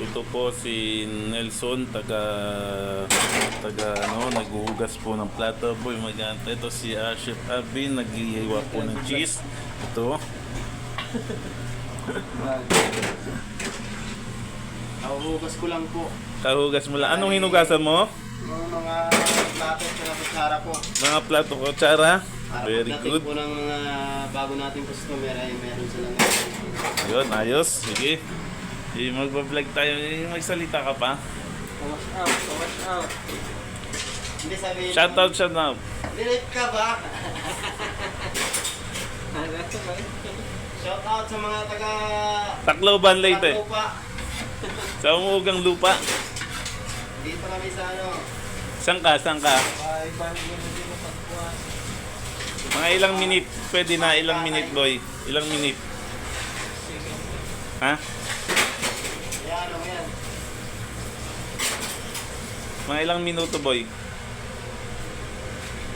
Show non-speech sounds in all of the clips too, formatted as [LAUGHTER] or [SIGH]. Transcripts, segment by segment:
Ito po si Nelson, taga taga ano, naghuhugas po ng plato. Boy, maganda. Ito si uh, Chef Alvin, naghihiwa po ng cheese. Ito. Nahuhugas ko lang po. Kahugas mo lang. Anong hinugasan mo? Yung mga plato at kutsara po. Mga plato ko, tsara. Para Very good. po ng mga bago nating customer ay meron silang Yun, ayos. Sige. Eh, magpa-vlog tayo. Eh, magsalita ka pa. Wash out, wash out. Hindi sabihin Shoutout, shoutout. Delete ka ba? [LAUGHS] Shout out sa mga taga Tacloban Leyte. Tagupa. Sa umuugang lupa. Dito kami sa ano. Saan ka? Saan ka? Mga ilang minute. Pwede na ilang minute, boy. Ilang minute. Ha? Yan, ano yan. Mga ilang minuto, boy.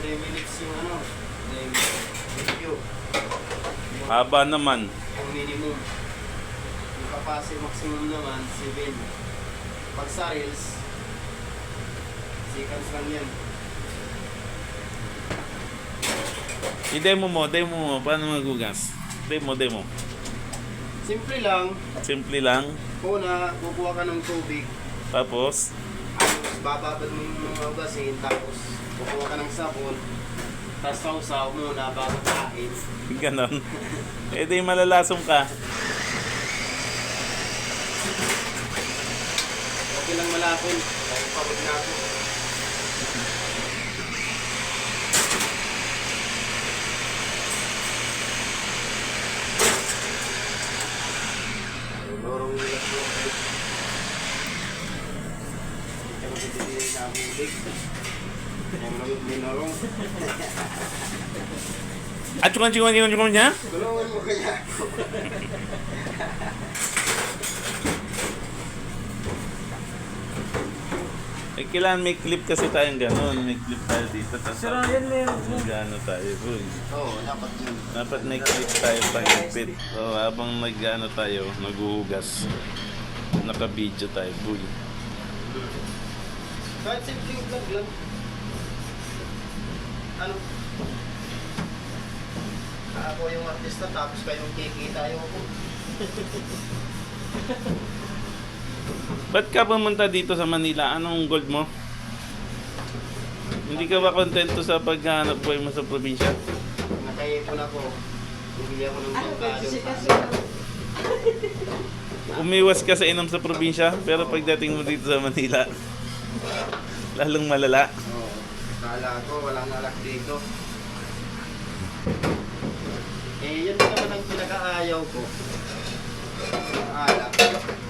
3 minutes yung ano. Haba naman. Ang minimum. Capacity maximum naman, 7. Pag sa reels, seconds lang yan. I-demo mo, demo mo. Paano magugas? Demo, demo. Simple lang. Simple lang. Una, kukuha ka ng tubig. Tapos, Tapos bababad mo yung mga ugasin. Tapos kukuha ka ng sabon. Tapos sausaw muna bago kain. ganon. [LAUGHS] Eh di malalasong ka. Okay lang malapon. Dahil pagod na ako. Lorong nila po. Hindi ka magpipili na bulig. Yung nagod may norong. At yung yung yung yung niya? Tulungan mo kaya ako. Kailangan may clip kasi tayong ganon. May clip tayo dito. Tapos, Sir Ryan, meron po. Gano tayo, boy. Oo, dapat yun. Dapat may clip tayo pahigpit. So, habang nag-ano tayo, naghuhugas. Naka-video tayo, boy. Kahit simpleng vlog lang. Ano? Ako yung artista tapos kayong kikita yung ako. [LAUGHS] Ba't ka pumunta dito sa Manila? Anong goal mo? Hindi ka ba kontento sa paghahanap buhay mo sa probinsya? Nakaipon ako. Bumili ako ng ba bangkado. Umiwas ka sa inom sa probinsya, pero pagdating mo dito sa Manila, lalong malala. Oo. Kala ko walang alak dito. Eh, yun naman ang pinaka-ayaw ko. Alak.